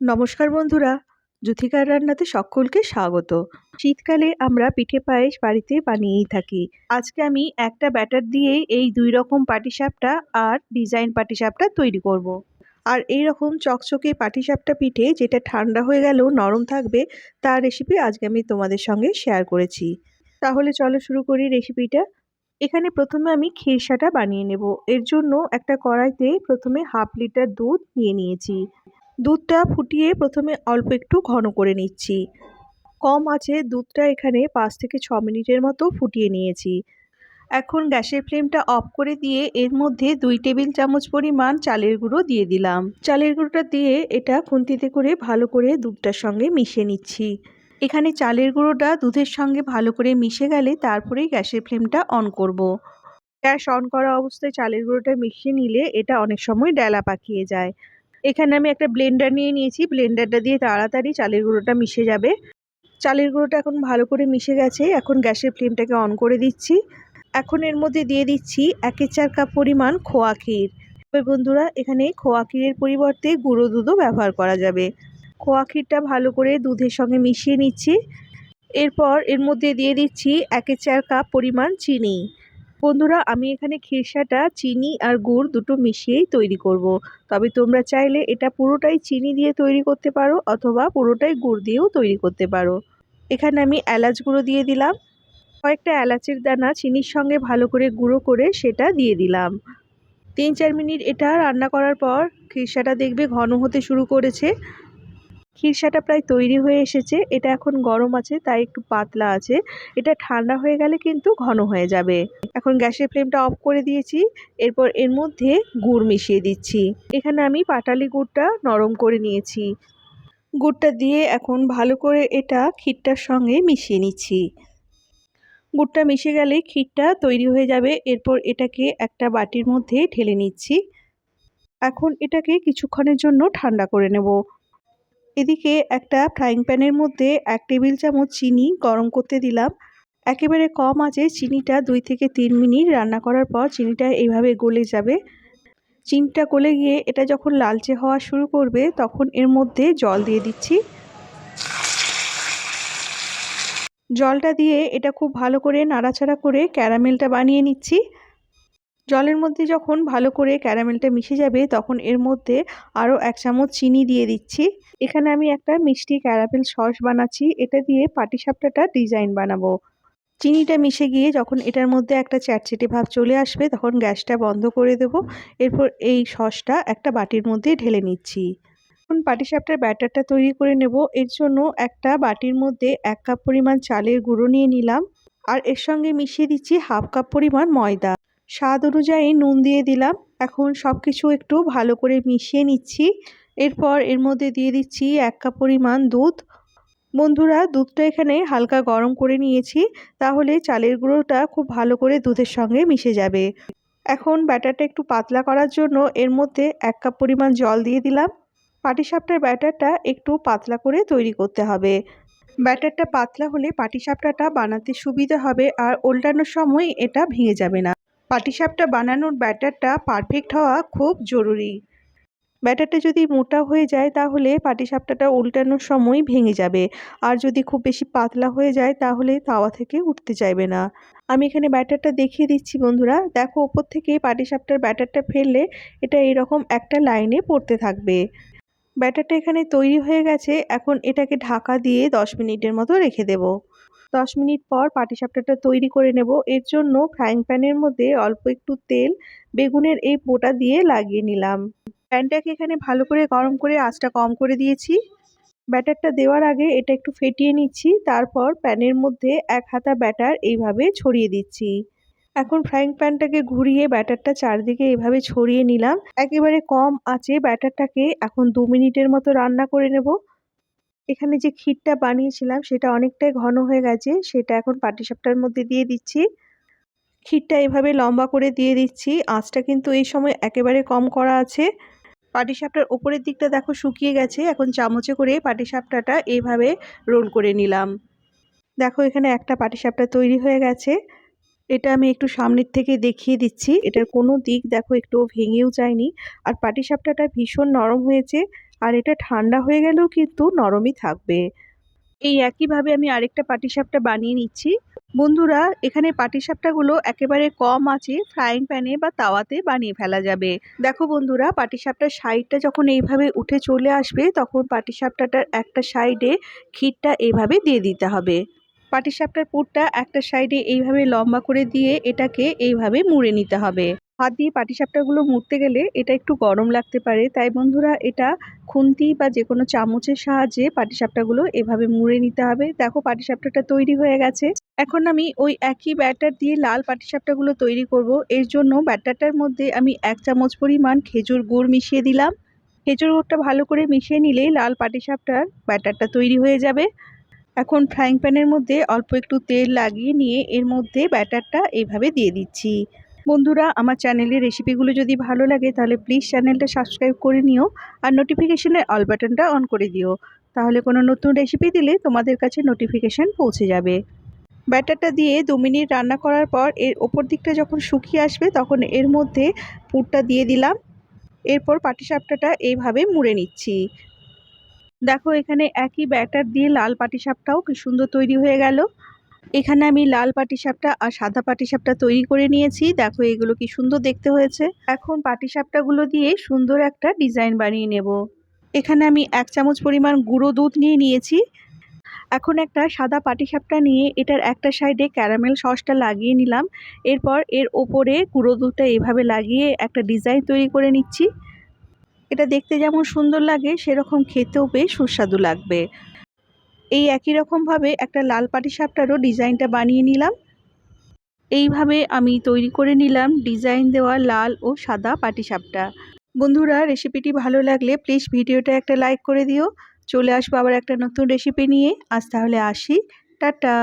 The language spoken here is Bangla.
নমস্কার বন্ধুরা, জুথিকার রান্নাতে সকলকে স্বাগত। শীতকালে আমরা পিঠে পায়েস বাড়িতে বানিয়েই থাকি। আজকে আমি একটা ব্যাটার দিয়ে এই দুই রকম পাটিসাপটা আর ডিজাইন পাটিসাপটা তৈরি করব। আর এই রকম চকচকে পাটিসাপটা পিঠে যেটা ঠান্ডা হয়ে গেলেও নরম থাকবে, তার রেসিপি আজকে আমি তোমাদের সঙ্গে শেয়ার করেছি। তাহলে চলো শুরু করি রেসিপিটা এখানে প্রথমে আমি খিরসাটা বানিয়ে নেব। এর জন্য একটা কড়াইতে প্রথমে হাফ লিটার দুধ নিয়ে নিয়েছি। দুধটা ফুটিয়ে প্রথমে অল্প একটু ঘন করে নিচ্ছি। কম আছে দুধটা এখানে পাঁচ থেকে ছ মিনিটের মতো ফুটিয়ে নিয়েছি। এখন গ্যাসের ফ্লেমটা অফ করে দিয়ে এর মধ্যে দুই টেবিল চামচ পরিমাণ চালের গুঁড়ো দিয়ে দিলাম। চালের গুঁড়োটা দিয়ে এটা খুন্তিতে করে ভালো করে দুধটার সঙ্গে মিশিয়ে নিচ্ছি। এখানে চালের গুঁড়োটা দুধের সঙ্গে ভালো করে মিশে গেলে তারপরেই গ্যাসের ফ্লেমটা অন করব। গ্যাস অন করা অবস্থায় চালের গুঁড়োটা মিশিয়ে নিলে এটা অনেক সময় ডেলা পাকিয়ে যায়। এখানে আমি একটা ব্লেন্ডার নিয়ে নিয়েছি। ব্লেন্ডারটা দিয়ে তাড়াতাড়ি চালের গুঁড়োটা মিশে যাবে। চালের গুঁড়োটা এখন ভালো করে মিশে গেছে। এখন গ্যাসের ফ্লেমটাকে অন করে দিচ্ছি। এখন এর মধ্যে দিয়ে দিচ্ছি একের চার কাপ পরিমাণ খোয়া ক্ষীর। তবে বন্ধুরা, এখানে খোয়া ক্ষীরের পরিবর্তে গুঁড়ো দুধও ব্যবহার করা যাবে। খোয়া ক্ষীরটা ভালো করে দুধের সঙ্গে মিশিয়ে নিচ্ছি। এরপর এর মধ্যে দিয়ে দিচ্ছি একের চার কাপ পরিমাণ চিনি। বন্ধুরা, আমি এখানে খিরসাটা চিনি আর গুড় দুটো মিশিয়েই তৈরি করব। তবে তোমরা চাইলে এটা পুরোটাই চিনি দিয়ে তৈরি করতে পারো অথবা পুরোটাই গুড় দিয়েও তৈরি করতে পারো। এখানে আমি এলাচ গুঁড়ো দিয়ে দিলাম। কয়েকটা এলাচের দানা চিনির সঙ্গে ভালো করে গুঁড়ো করে সেটা দিয়ে দিলাম। তিন চার মিনিট এটা রান্না করার পর খিরসাটা দেখবে ঘন হতে শুরু করেছে। খিরসাটা প্রায় তৈরি হয়ে এসেছে। এটা এখন গরম আছে, তাই একটু পাতলা আছে। এটা ঠান্ডা হয়ে গেলে কিন্তু ঘন হয়ে যাবে। এখন গ্যাসের ফ্লেমটা অফ করে দিয়েছি। এরপর এর মধ্যে গুড় মিশিয়ে দিচ্ছি। এখানে আমি পাটালি গুড়টা নরম করে নিয়েছি। গুড়টা দিয়ে এখন ভালো করে এটা ক্ষীরটার সঙ্গে মিশিয়ে নিচ্ছি। গুড়টা মিশে গেলে ক্ষীরটা তৈরি হয়ে যাবে। এরপর এটাকে একটা বাটির মধ্যে ঢেলে নিচ্ছি। এখন এটাকে কিছুক্ষণের জন্য ঠান্ডা করে নেব। এদিকে একটা ফ্রাইং প্যানের মধ্যে এক টেবিল চামচ চিনি গরম করতে দিলাম। একেবারে কম আছে চিনিটা দুই থেকে তিন মিনিট রান্না করার পর চিনিটা এইভাবে গলে যাবে। চিনিটা গলে গিয়ে এটা যখন লালচে হওয়া শুরু করবে তখন এর মধ্যে জল দিয়ে দিচ্ছি। জলটা দিয়ে এটা খুব ভালো করে নাড়াচাড়া করে ক্যারামেলটা বানিয়ে নিচ্ছি। জলের মধ্যে যখন ভালো করে ক্যারামেলটা মিশে যাবে, তখন এর মধ্যে আরও এক চামচ চিনি দিয়ে দিচ্ছি। এখানে আমি একটা মিষ্টি ক্যারামেল সস বানাচ্ছি। এটা দিয়ে পাটিসাপটাটা ডিজাইন বানাবো। চিনিটা মিশে গিয়ে যখন এটার মধ্যে একটা চ্যাটচেটে ভাব চলে আসবে, তখন গ্যাসটা বন্ধ করে দেব। এরপর এই সসটা একটা বাটির মধ্যে ঢেলে নিচ্ছি। এখন পাটিসাপটার ব্যাটারটা তৈরি করে নেব। এর জন্য একটা বাটির মধ্যে এক কাপ পরিমাণ চালের গুঁড়ো নিয়ে নিলাম। আর এর সঙ্গে মিশিয়ে দিচ্ছি হাফ কাপ পরিমাণ ময়দা। স্বাদ অনুযায়ী নুন দিয়ে দিলাম। এখন সব কিছু একটু ভালো করে মিশিয়ে নিচ্ছি। এরপর এর মধ্যে দিয়ে দিচ্ছি এক কাপ পরিমাণ দুধ। বন্ধুরা, দুধটা এখানে হালকা গরম করে নিয়েছি, তাহলে চালের গুঁড়োটা খুব ভালো করে দুধের সঙ্গে মিশে যাবে। এখন ব্যাটারটা একটু পাতলা করার জন্য এর মধ্যে এক কাপ পরিমাণ জল দিয়ে দিলাম। পাটিসাপটার ব্যাটারটা একটু পাতলা করে তৈরি করতে হবে। ব্যাটারটা পাতলা হলে পাটিসাপটাটা বানাতে সুবিধা হবে আর উল্টানোর সময় এটা ভেঙে যাবে না। পাটিসাপটা বানানোর ব্যাটারটা পারফেক্ট হওয়া খুব জরুরি। ব্যাটারটা যদি মোটা হয়ে যায় তাহলে পাটিসাপটাটা উল্টানোর সময় ভেঙে যাবে। আর যদি খুব বেশি পাতলা হয়ে যায় তাহলে তাওয়া থেকে উঠতে চাইবে না। আমি এখানে ব্যাটারটা দেখিয়ে দিচ্ছি বন্ধুরা। দেখো ওপর থেকে পাটিসাপটার ব্যাটারটা ফেললে এটা এরকম একটা লাইনে পড়তে থাকবে। ব্যাটারটা এখানে তৈরি হয়ে গেছে। এখন এটাকে ঢাকা দিয়ে দশ মিনিটের মতো রেখে দেব। দশ মিনিট পর পাটিসাপটাটা তৈরি করে নেব। এর জন্য ফ্রাইং প্যানের মধ্যে অল্প একটু তেল, বেগুনের এই পোটা দিয়ে লাগিয়ে নিলাম। প্যানটাকে এখানে ভালো করে গরম করে আঁচটা কম করে দিয়েছি। ব্যাটারটা দেওয়ার আগে এটা একটু ফেটিয়ে নিচ্ছি, তারপর প্যানের মধ্যে এক হাতা ব্যাটার এইভাবে ছড়িয়ে দিচ্ছি। এখন ফ্রাইং প্যানটাকে ঘুরিয়ে ব্যাটারটা চারদিকে এভাবে ছড়িয়ে নিলাম। একেবারে কম আছে ব্যাটারটাকে এখন দু মিনিটের মতো রান্না করে নেব। এখানে যে ক্ষীরটা বানিয়েছিলাম, সেটা অনেকটাই ঘন হয়ে গেছে, সেটা এখন পাটিসাপটার মধ্যে দিয়ে দিচ্ছি। ক্ষীরটা এভাবে লম্বা করে দিয়ে দিচ্ছি, আঁচটা কিন্তু এই সময় একেবারে কম করা আছে। পাটিসাপটার ওপরের দিকটা দেখো শুকিয়ে গেছে, এখন চামচে করে পাটিসাপটাটা এইভাবে রোল করে নিলাম। দেখো এখানে একটা পাটিসাপটা তৈরি হয়ে গেছে। এটা আমি একটু সামনের থেকে দেখিয়ে দিচ্ছি। এটার কোনো দিক দেখো একটু ভেঙেও যায়নি। আর পাটিসাপটাটা ভীষণ নরম হয়েছে। আর এটা ঠান্ডা হয়ে গেলেও কিন্তু নরমই থাকবে। এই একইভাবে আমি আরেকটা পাটিসাপটা বানিয়ে নিচ্ছি। বন্ধুরা, এখানে পাটিসাপটাগুলো একেবারে কম আছে ফ্রাইং প্যানে বা তাওয়াতে বানিয়ে ফেলা যাবে। দেখো বন্ধুরা, পাটিসাপটার সাইডটা যখন এইভাবে উঠে চলে আসবে, তখন পাটিসাপটাটার একটা সাইডে ক্ষীরটা এইভাবে দিয়ে দিতে হবে। পাটিসাপটার পুরটা একটা সাইডে এইভাবে লম্বা করে দিয়ে এটাকে এইভাবে মুড়ে নিতে হবে। হাত দিয়ে পাটিসাপটাগুলো মুড়তে গেলে এটা একটু গরম লাগতে পারে। তাই বন্ধুরা, এটা খুন্তি বা যে কোনো চামচের সাহায্যে পাটিসাপটাগুলো এভাবে মুড়ে নিতে হবে। দেখো পাটিসাপটাটা তৈরি হয়ে গেছে। এখন আমি ওই একই ব্যাটার দিয়ে লাল পাটিসাপটাগুলো তৈরি করব। এর জন্য ব্যাটারটার মধ্যে আমি এক চামচ পরিমাণ খেজুর গুড় মিশিয়ে দিলাম। খেজুর গুড়টা ভালো করে মিশিয়ে নিলেই লাল পাটিসাপটার ব্যাটারটা তৈরি হয়ে যাবে। এখন ফ্রাইং প্যানের মধ্যে অল্প একটু তেল লাগিয়ে নিয়ে এর মধ্যে ব্যাটারটা এইভাবে দিয়ে দিচ্ছি। বন্ধুরা, আমার চ্যানেলের রেসিপিগুলো যদি ভালো লাগে, তাহলে প্লিজ চ্যানেলটা সাবস্ক্রাইব করে নিও আর নোটিফিকেশনের অল বাটনটা অন করে দিও। তাহলে কোনো নতুন রেসিপি দিলে তোমাদের কাছে নোটিফিকেশান পৌঁছে যাবে। ব্যাটারটা দিয়ে দু মিনিট রান্না করার পর এর ওপর দিকটা যখন শুকিয়ে আসবে, তখন এর মধ্যে পুরটা দিয়ে দিলাম। এরপর পাটিসাপটাটা এইভাবে মুড়ে নিচ্ছি। দেখো, এখানে একই ব্যাটার দিয়ে লাল পাটিসাপটাও কি সুন্দর তৈরি হয়ে গেল। এখানে আমি লাল পাটিসাপটা আর সাদা পাটিসাপটা তৈরি করে নিয়েছি। দেখো এগুলো কি সুন্দর দেখতে হয়েছে। এখন পাটিসাপটাগুলো দিয়ে সুন্দর একটা ডিজাইন বানিয়ে নেব। এখানে আমি এক চামচ পরিমাণ গুঁড়ো দুধ নিয়ে নিয়েছি। এখন একটা সাদা পাটিসাপটা নিয়ে এটার একটা সাইডে ক্যারামেল সসটা লাগিয়ে নিলাম। এরপর এর ওপরে গুঁড়ো দুধটা এভাবে লাগিয়ে একটা ডিজাইন তৈরি করে নিচ্ছি। এটা দেখতে যেমন সুন্দর লাগে, সেরকম খেতেও বেশ সুস্বাদু লাগবে। এই একই রকমভাবে একটা লাল পাটিসাপটারও ডিজাইনটা বানিয়ে নিলাম। এইভাবে আমি তৈরি করে নিলাম ডিজাইন দেওয়া লাল ও সাদা পাটিসাপটা বন্ধুরা, রেসিপিটি ভালো লাগলে প্লিজ ভিডিওটা একটা লাইক করে দিও। চলে আসব আবার একটা নতুন রেসিপি নিয়ে। আজ তাহলে আসি। টাটা!